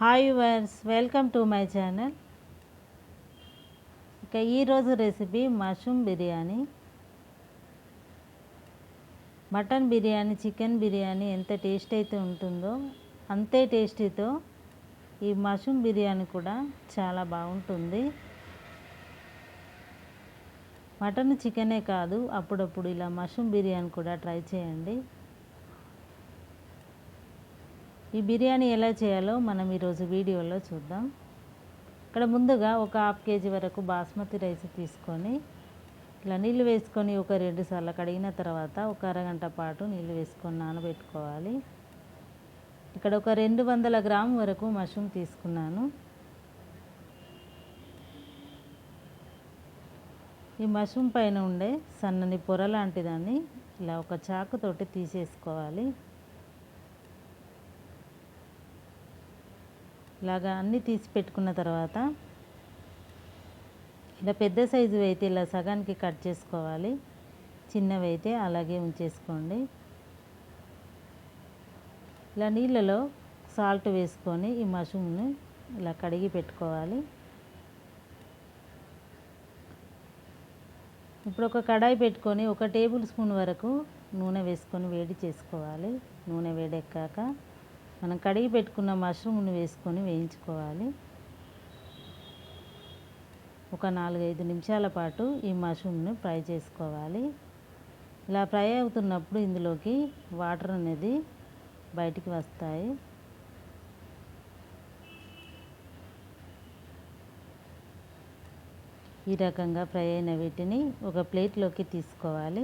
Hi viewers welcome to my channel ఇక ఈరోజు recipe mushroom biryani. Mutton biryani chicken biryani ఎంత taste అయితే ఉంటుందో అంతే టేస్టీతో ఈ మష్రూమ్ బిర్యానీ కూడా చాలా బాగుంటుంది. మటన్ చికెనే కాదు అప్పుడప్పుడు ఇలా మష్రూమ్ బిర్యానీ కూడా ట్రై చేయండి. ఈ బిర్యానీ ఎలా చేయాలో మనం ఈరోజు వీడియోలో చూద్దాం. ఇక్కడ ముందుగా ఒక హాఫ్ కేజీ వరకు బాస్మతి రైస్ తీసుకొని ఇలా నీళ్ళు వేసుకొని ఒక రెండు సార్లు కడిగిన తర్వాత ఒక అరగంట పాటు నీళ్ళు వేసుకొని నానబెట్టుకోవాలి. ఇక్కడ ఒక రెండు వందల గ్రాము వరకు మష్రూమ్ తీసుకున్నాను. ఈ మష్రూమ్ పైన ఉండే సన్నని పొర లాంటి దాన్ని ఇలా ఒక చాకుతోటి తీసేసుకోవాలి. ఇలాగా అన్నీ తీసి పెట్టుకున్న తర్వాత ఇలా పెద్ద సైజు అయితే ఇలా సగానికి కట్ చేసుకోవాలి. చిన్నవి అయితే అలాగే ఉంచేసుకోండి. ఇలా నీళ్ళలో సాల్ట్ వేసుకొని ఈ మష్రూమ్ని ఇలా కడిగి పెట్టుకోవాలి. ఇప్పుడు ఒక కడాయి పెట్టుకొని ఒక టేబుల్ స్పూన్ వరకు నూనె వేసుకొని వేడి చేసుకోవాలి. నూనె వేడెక్కాక మనం కడిగి పెట్టుకున్న మష్రూమ్ని వేసుకొని వేయించుకోవాలి. ఒక నాలుగైదు నిమిషాల పాటు ఈ మష్రూమ్ని ఫ్రై చేసుకోవాలి. ఇలా ఫ్రై అవుతున్నప్పుడు ఇందులోకి వాటర్ అనేది బయటికి వస్తాయి. ఈ రకంగా ఫ్రై అయిన వీటిని ఒక ప్లేట్లోకి తీసుకోవాలి.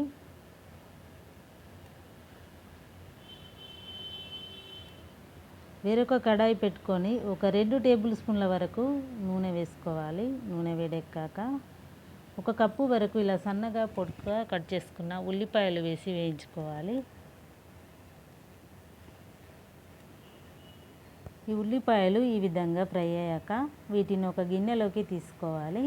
వేరొక కడాయి పెట్టుకొని ఒక రెండు టేబుల్ స్పూన్ల వరకు నూనె వేసుకోవాలి. నూనె వేడెక్కాక ఒక కప్పు వరకు ఇలా సన్నగా పొడుగా కట్ చేసుకున్న ఉల్లిపాయలు వేసి వేయించుకోవాలి. ఈ ఉల్లిపాయలు ఈ విధంగా ఫ్రై అయ్యాక వీటిని ఒక గిన్నెలోకి తీసుకోవాలి.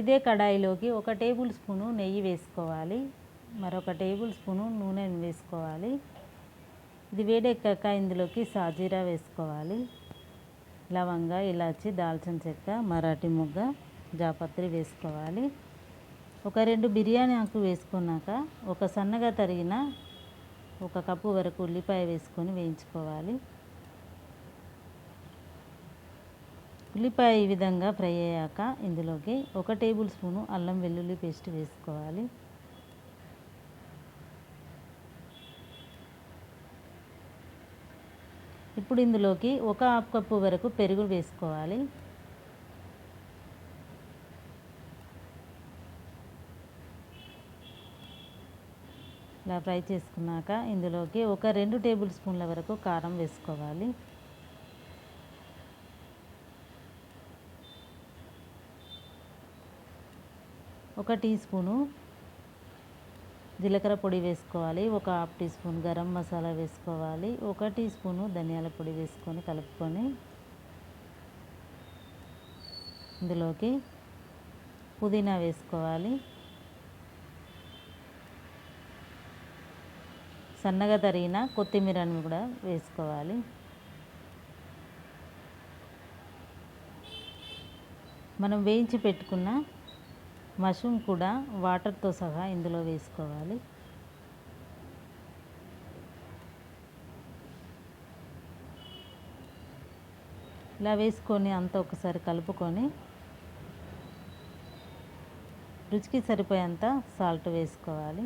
ఇదే కడాయిలోకి ఒక టేబుల్ స్పూను నెయ్యి వేసుకోవాలి. మరొక టేబుల్ స్పూను నూనె వేసుకోవాలి. ఇది వేడెక్కాక ఇందులోకి సాజీరా వేసుకోవాలి. లవంగ ఇలాచి దాల్చిన చెక్క మరాఠీ ముగ్గ జాపత్రి వేసుకోవాలి. ఒక రెండు బిర్యానీ ఆకు వేసుకున్నాక ఒక సన్నగా తరిగిన ఒక కప్పు వరకు ఉల్లిపాయ వేసుకొని వేయించుకోవాలి. ఉల్లిపాయ ఈ విధంగా ఫ్రై అయ్యాక ఇందులోకి ఒక టేబుల్ స్పూను అల్లం వెల్లుల్లి పేస్ట్ వేసుకోవాలి. ఇప్పుడు ఇందులోకి ఒక హాఫ్ కప్పు వరకు పెరుగు వేసుకోవాలి. ఇలా ఫ్రై చేసుకున్నాక ఇందులోకి ఒక రెండు టేబుల్ స్పూన్ల వరకు కారం వేసుకోవాలి. ఒక టీ స్పూను జీలకర్ర పొడి వేసుకోవాలి ఒక half teaspoon garam masala వేసుకోవాలి ఒక టీ స్పూను ధనియాల పొడి వేసుకొని కలుపుకొని ఇందులోకి పుదీనా వేసుకోవాలి. సన్నగా తరిగిన కొత్తిమీరని కూడా వేసుకోవాలి. మనం వేయించి పెట్టుకున్న మష్రూమ్ కూడా వాటర్తో సహా ఇందులో వేసుకోవాలి. ఇలా వేసుకొని అంతా ఒకసారి కలుపుకొని రుచికి సరిపోయేంత సాల్ట్ వేసుకోవాలి.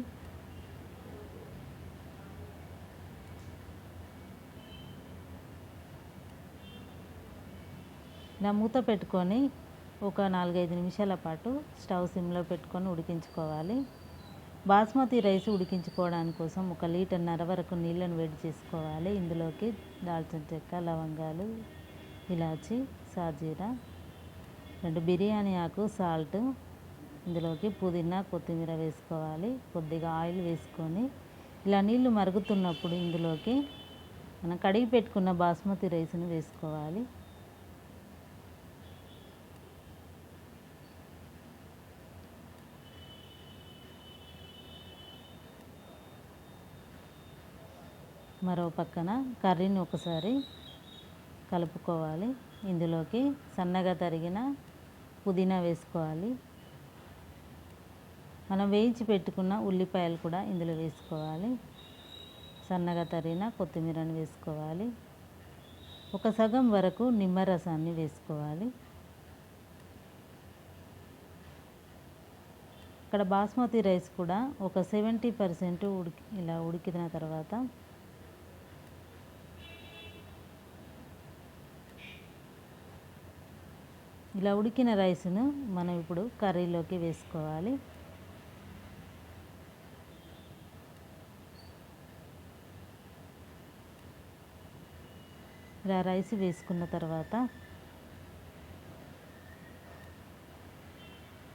ఇలా మూత పెట్టుకొని ఒక నాలుగైదు నిమిషాల పాటు స్టవ్ సిమ్లో పెట్టుకొని ఉడికించుకోవాలి. బాస్మతి రైస్ ఉడికించుకోవడానికి కోసం ఒక లీటర్న్నర వరకు నీళ్ళను వేడి చేసుకోవాలి. ఇందులోకి దాల్చిన చెక్క లవంగాలు ఇలాచి సాజీరా రెండు బిర్యానీ ఆకు సాల్ట్ ఇందులోకి పుదీనా కొత్తిమీర వేసుకోవాలి. కొద్దిగా ఆయిల్ వేసుకొని ఇలా నీళ్ళు మరుగుతున్నప్పుడు ఇందులోకి మనం కడిగి పెట్టుకున్న బాస్మతి రైస్ని వేసుకోవాలి. మరో పక్కన కర్రీని ఒకసారి కలుపుకోవాలి. ఇందులోకి సన్నగా తరిగిన పుదీనా వేసుకోవాలి. మనం వేయించి పెట్టుకున్న ఉల్లిపాయలు కూడా ఇందులో వేసుకోవాలి. సన్నగా తరిగిన కొత్తిమీరని వేసుకోవాలి. ఒక సగం వరకు నిమ్మరసాన్ని వేసుకోవాలి. ఇక్కడ బాస్మతి రైస్ కూడా ఒక సెవెంటీ పర్సెంట్ ఉడికి ఇలా ఉడికిన తర్వాత ఇలా ఉడికిన రైస్ను మనం ఇప్పుడు కర్రీలోకి వేసుకోవాలి. ఇలా రైస్ వేసుకున్న తర్వాత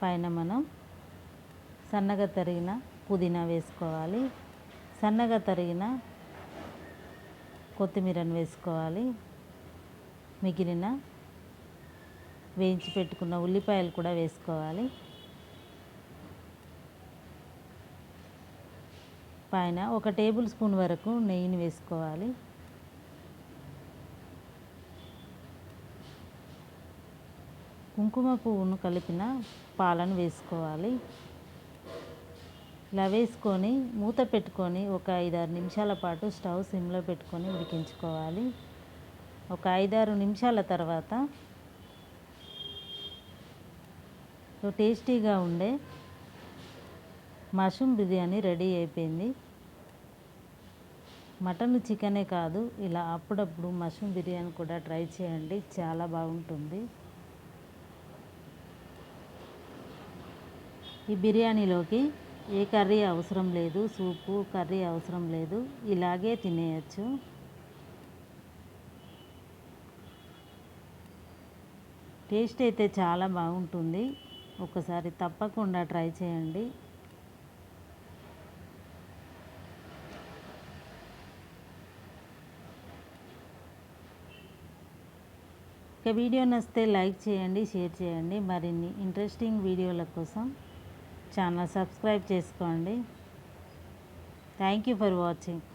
పైన మనం సన్నగా తరిగిన పుదీనా వేసుకోవాలి. సన్నగా తరిగిన కొత్తిమీరను వేసుకోవాలి. మిగిలిన వేయించి పెట్టుకున్న ఉల్లిపాయలు కూడా వేసుకోవాలి. పైన ఒక టేబుల్ స్పూన్ వరకు నెయ్యిని వేసుకోవాలి. కుంకుమ పువ్వును కలిపిన పాలను వేసుకోవాలి. ఇలా వేసుకొని మూత పెట్టుకొని ఒక ఐదారు నిమిషాల పాటు స్టవ్ సిమ్లో పెట్టుకొని ఉడికించుకోవాలి. ఒక ఐదారు నిమిషాల తర్వాత టేస్టీగా ఉండే మష్రూమ్ బిర్యానీ రెడీ అయిపోయింది. మటన్ చికెనే కాదు ఇలా అప్పుడప్పుడు మష్రూమ్ బిర్యానీ కూడా ట్రై చేయండి చాలా బాగుంటుంది. ఈ బిర్యానీలోకి ఏ కర్రీ అవసరం లేదు సూపు కర్రీ అవసరం లేదు ఇలాగే తినేయచ్చు. టేస్ట్ అయితే చాలా బాగుంటుంది. ఒకసారి తప్పకుండా ట్రై చేయండి. ఇక వీడియో నచ్చితే లైక్ చేయండి షేర్ చేయండి. మరిన్ని ఇంట్రెస్టింగ్ వీడియోల కోసం ఛానల్ సబ్స్క్రైబ్ చేసుకోండి. Thank you for watching.